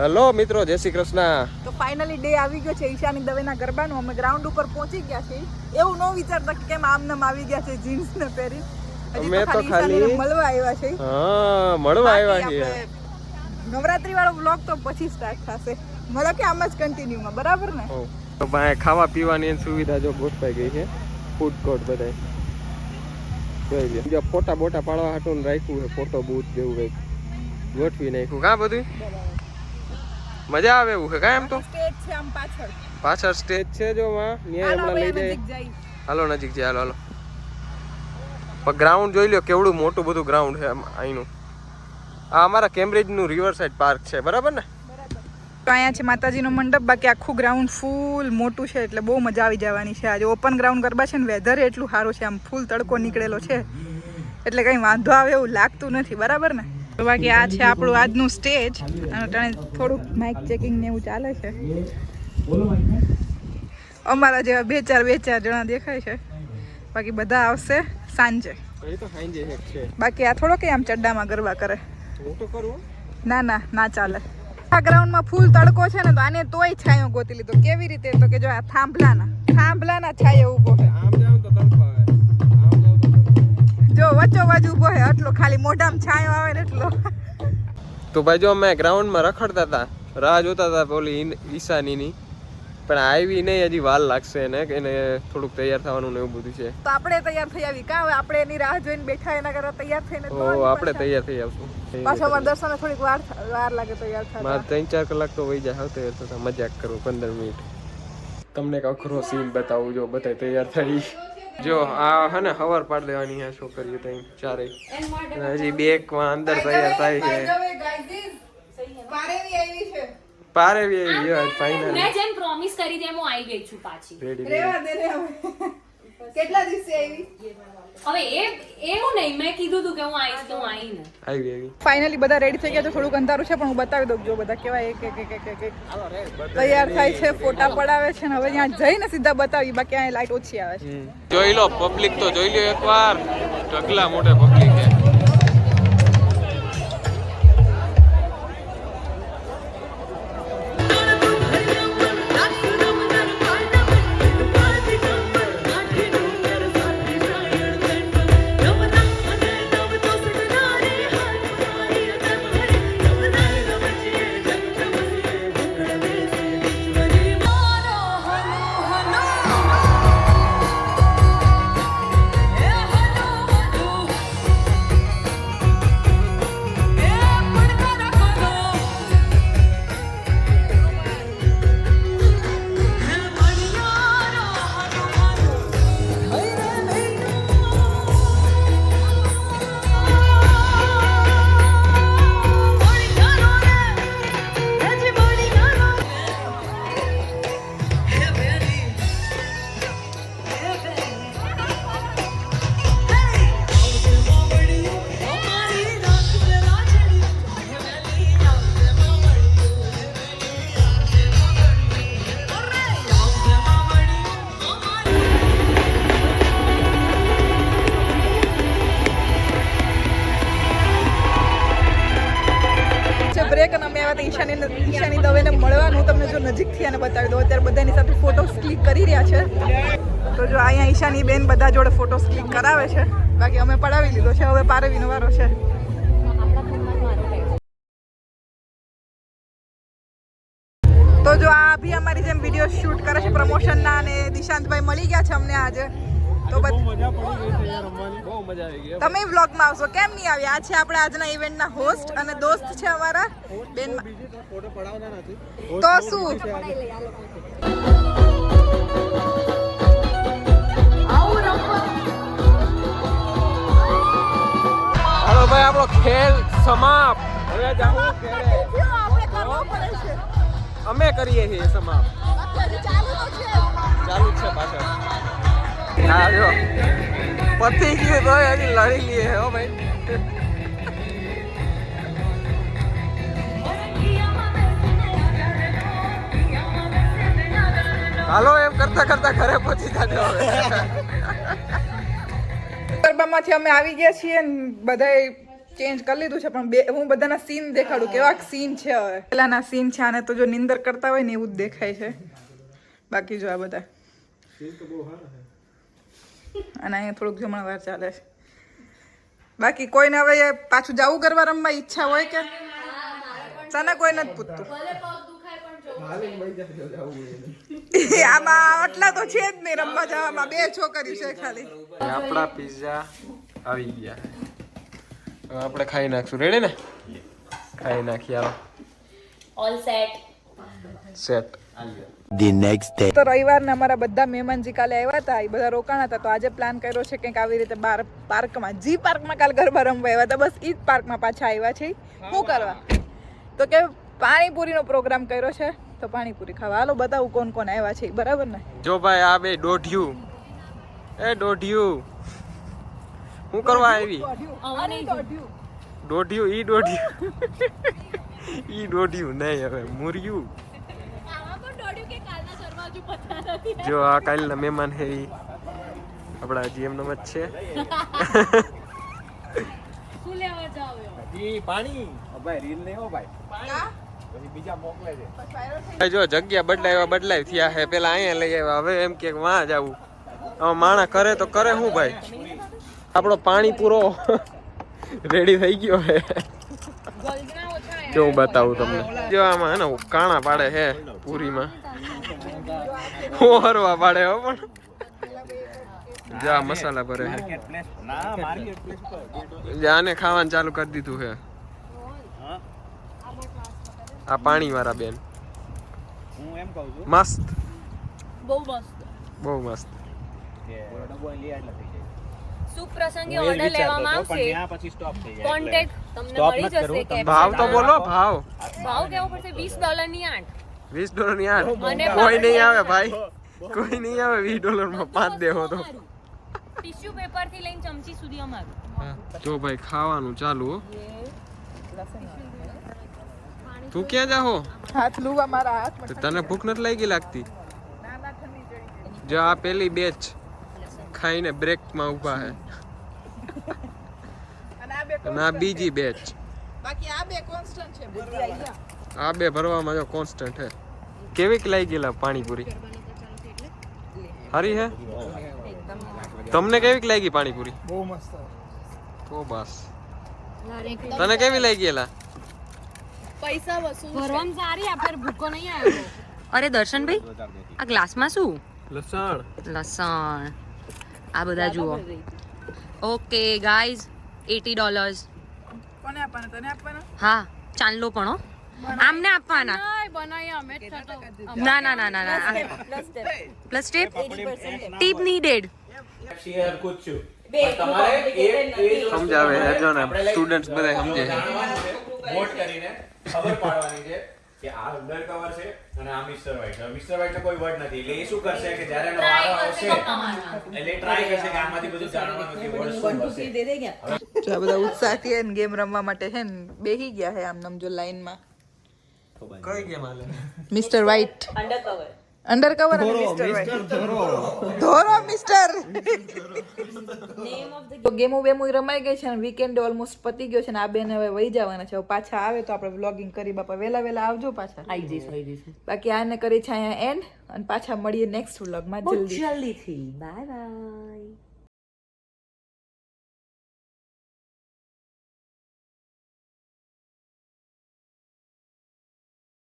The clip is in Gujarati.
હેલો મિત્રો જય શ્રી કૃષ્ણ. તો ફાઇનલી ડે આવી ગયો છે ઈશાની દવેના ગરબાનો. અમે ગ્રાઉન્ડ ઉપર પહોંચી ગયા છે એવું ન વિચારતા કે કેમ આમ નામ આવી ગયા છે જીન્સ ને પહેરી. અમે તો ખાલી મળવા આવ્યા છે હા મળવા આવ્યા છે નવરાત્રી વાળો વ્લોગ તો પછી સ્ટાર્ટ થશે. મળો કે આમ જ કન્ટિન્યુ માં બરાબર ને? તો ભાઈ ખાવા પીવાની સુવિધા જો ગોઠવાઈ ગઈ છે. ફૂડ કોર્ટ બધાય. જોઈ લે જો ફોટા બોટા પાડવા હાટું રાખ્યું છે ફોટો બૂથ જેવું કંઈક. ગોઠવી નાખ્યું. કા બધું મજા આવે એવું છે કા એમ તો? સ્ટેજ છે આમ પાછળ. પાછળ સ્ટેજ છે જો માં. હમણાં લઈ જાય. હાલો નજીક છે હાલો હાલો. પણ ગ્રાઉન્ડ જોઈ લો કેવડું મોટું બધું ગ્રાઉન્ડ છે અહીંનું. આ અમારા કેમ્બ્રિજનું રિવર સાઇડ પાર્ક છે બરાબર ને? તો અહીંયા છે માતાજીનો મંડપ બાકી આખું ગ્રાઉન્ડ ફૂલ મોટું છે એટલે બહુ મજા આવી જવાની છે. આજે ઓપન ગ્રાઉન્ડ ગરબા છે ને વેધર એટલું સારું છે આમ ફૂલ તડકો નીકળેલો છે. એટલે કંઈ વાંધો આવે એવું લાગતું નથી બરાબર ને? તો બાકી આ છે આપણું આજનું સ્ટેજ. અને થોડુંક માઇક ચેકિંગ ને એવું ચાલે છે. અમારા જેવા બે ચાર બે ચાર જણા દેખાય છે. બાકી બધા આવશે સાંજે. બાકી આ થોડો કે આમ ચડ્ડામાં ગરબા કરું. ના ના ના ચાલે. આ ગ્રાઉન્ડમાં ફૂલ તડકો છે ને તો આને તોય છાંયો ગોતી લીધો. કેવી રીતે? તો કે જો આ થાંભલાના થાંભલાના છાંયો ઊભો છે. વચ્ચો બાજુ ઊભો હે એટલો ખાલી મોઢામાં છાંયો આવે ને એટલો. તો ભાઈ જો અમે ગ્રાઉન્ડમાં રખડતા હતા રાહ જોતા હતા પેલી ઈશાનીની. પણ આવી નહીં હજી વાર લાગશે એને એને થોડુંક તૈયાર થવાનું ને એવું બધું છે. તો આપણે તૈયાર થઈ આવી કા આપણે એની રાહ જોઈને બેઠા એના કરતા તૈયાર થઈને તો આપણે તૈયાર થઈ આવશું. પાછો અમારા દર્શને થોડીક વાર વાર લાગે તૈયાર મારે ત્રણ ચાર કલાક તો વહી જાય તૈયાર થતા. મજાક કરું પંદર મિનિટ. તમને એક અખરો સીન બતાવું જો બધાય તૈયાર થઈ. જો આ હે ને હવાર પાડ દેવાની છે છોકરીઓ ત્યાં ચારે હજી બે એક માં અંદર તૈયાર થાય છે. પારેવી આવી છે. પારે બી ફાઇનલ મેં જેમ પ્રોમિસ કરી તેમ હું આવી ગઈ છું પાછી. રેવા દે રે હવે. કેટલા દિવસે આવી હવે એ એવું નહીં મેં કીધું તું કે હું આવીશ તો હું આવી આવી આવી ફાઇનલી બધા રેડી થઈ ગયા છે થોડુંક અંધારું છે પણ હું બતાવી દઉં જો બધા કેવા એક એક એક એક એક તૈયાર થાય છે ફોટા પડાવે છે ને હવે ત્યાં જઈને સીધા બતાવી બાકી અહીંયા લાઈટ ઓછી આવે છે. જોઈ લો પબ્લિક તો જોઈ લો એકવાર. ઢગલા મોટે પબ્લિક હતા ઈશાની ઈશાની દવેને મળવાનું તમને જો નજીકથી અને બતાવી દઉં અત્યારે બધાની સાથે ફોટોસ ક્લિક કરી રહ્યા છે. તો જો અહીંયા ઈશાની બેન બધા જોડે ફોટોસ ક્લિક કરાવે છે. બાકી અમે પડાવી લીધો છે. હવે પારવીનો વારો છે. તો જો આ બી અમારી જેમ વીડિયો શૂટ કરે છે. પ્રમોશનના અને દિશાંતભાઈ મળી ગયા છે અમને આજે. તો બહુ મજા આવી ગઈ તમે વ્લોગમાં આવશો. કેમ નહીં આવ્યા? આ છે આપણે આજના ઇવેન્ટના હોસ્ટ અને દોસ્ત છે અમારા. બેન તો શું? હાલો ભાઈ આપણો ખેલ સમાપ્ત. હવે અમે કરીએ છીએ સમાપ્ત. ચાલુ છે. છે પાછળ. હા જો. પતી ગયું તો હજી લડી લઈએ, હો ભાઈ. હાલો, એમ કરતા કરતા ઘરે પહોંચી જાજો હવે. ગરબામાંથી અમે આવી ગયા છીએ ને બધાય ચેન્જ કરી લીધું છે, પણ બે હું બધાના સીન દેખાડું, કેવા સીન છે હવે. પેલાના સીન છે, આને તો જો નિંદર કરતા હોય ને એવું જ દેખાય છે. બાકી જો આ બધા. અને અહીંયા થોડુંક જમણવાર ચાલે છે. બાકી કોઈને હવે પાછું જવું કરવા રમવા ઈચ્છા હોય કે? તને કોઈ નથી પૂછતું. આમાં આટલા તો છે જ નહીં રમવા જવામાં. બે છોકરી છે ખાલી. આપણા પિઝા આવી ગયા. આપણે ખાઈ નાખશું. રેડી ને? ખાઈ નાખીએ હાલો. All set set the next day તો રવિવારના અમારા બધા મહેમાનજી કાલે આવ્યા હતા એ બધા રોકાણ હતા તો આજે પ્લાન કર્યો છે કંઈક આવી રીતે બાર પાર્કમાં જી પાર્કમાં કાલ ગરબા રમવા આવ્યા હતા બસ ઈ જ પાર્કમાં પાછા આવ્યા છે શું કરવા? તો કે પાણીપુરીનો પ્રોગ્રામ કર્યો છે તો પાણીપુરી ખાવા. હાલો બતાવું કોણ કોણ આવ્યા છે બરાબર ને? જો ભાઈ આ બે દોઢિયું. એ દોઢિયું. શું કરવા આવી? દોઢિયું ઈ દોઢિયું. ઈ દોઢિયું નહીં હવે મુર્યું. જો આ કાલના મહેમાન હે ઈ. આપણા જીએમ નો જ છે. શું લેવા જાવ ભાઈ જો જગ્યા બદલાય બદલાય થયા હે. પેલા અહીંયા લઈ આવ્યા. હવે એમ કે વાં જવું. હવે માણા કરે તો કરે શું ભાઈ? આપણો પાણી પૂરો રેડી થઈ ગયો હે. જો હું બતાવું તમને. જો આમાં હે ને કાણા પાડે હે પૂરીમાં. હોરવા પાડે હો પણ. જા મસાલા ભરે હે. જા આને ખાવાનું ચાલુ કરી દીધું હે. આ પાણી વાળા બેન. હું એમ કહું છું મસ્ત. બહુ મસ્ત. બહુ મસ્ત. કે ડબ્બો અહીં લઈ આટલા થઈ જાય. શુભ પ્રસંગે હું એ ઓર્ડર લેવામાં આવશે. ત્યાં પછી સ્ટોપ થઈ જાય કોન્ટેક્ટ તમને મળી જશે કે ભાવ તો બોલો ભાવ. ભાવ કેવો પડશે? 20 ડોલરની આઠ. વીસ ડોલરની આઠ કોઈ નહીં આવે ભાઈ. કોઈ નહીં આવે વીસ ડોલરમાં પાંચ દેવો તો. ટિશ્યુ પેપરથી લઈને ચમચી સુધી અમારું. જો ભાઈ ખાવાનું ચાલુ હો. તું ક્યાં જાહો હાથ લુવા મારા હાથ તને ભૂખ નથી લાગી લાગતી? જો આ પેલી બેચ ખાઈને બ્રેકમાં ઊભા હે. આ અને આ બીજી બેચ બાકી આ બે કોન્સ્ટન્ટ છે. આ બે ભરવામાં જો કોન્સ્ટન્ટ હે. કેવીક લાગી ગયેલા પાણીપુરી? હરી હે? તમને કેવીક લાગી પાણીપુરી? બહુ મસ્ત. તો બસ. તને કેવી લાગી ગયેલા? ભરવામાં સારી આપણે ભૂકો નહીં આવ્યો. અરે દર્શનભાઈ આ ગ્લાસમાં શું? લસણ. લસણ. આ બધા જુઓ. Okay guys eighty dollars. કોને આપવાના? તને આપવાના? હા ચાંદલો પણ હો. આમને આપવાના? ના ના ના ના ના. પ્લસ ટીપ ટીપ નીડેડ સમજાવે જો ને સ્ટુડન્ટ્સ બધા સમજે. વોટ કરીને ખબર પાડવાની છે કે આ અંડર કવર છે અને આ મિસ્ટર વ્હાઈટ મિસ્ટર નો કોઈ વર્ડ નથી. એટલે એ શું કરશે કે જ્યારે એનો વારો આવશે એટલે ટ્રાય કરશે કે આમાંથી બધું જાણવાનું કે વર્ડ શું હશે? જો આ બધા ઉત્સાહથી હે ગેમ રમવા માટે છે ને બેહી ગયા છે આમ નમ જો લાઈનમાં કઈ ગેમ હાલે? મિસ્ટર વ્હાઈટ અંડર અને મિસ્ટર વ્હાઇટ ધોરો. મિસ્ટર તો ગેમો બેમો રમાઈ ગઈ છે અને વીકેન્ડ ઓલમોસ્ટ પતી ગયો છે ને આ બેન હવે વહી જવાના છે. પાછા આવે તો આપણે વ્લોગિંગ કરી બાપા. વહેલા વેલા આવજો પાછા. આવી જઈશ આવી જઈશ. બાકી આને કરી છે અહીંયા એન્ડ અને પાછા મળીએ નેક્સ્ટ વ્લોગમાં જલ્દી. જલ્દીથી. Bye bye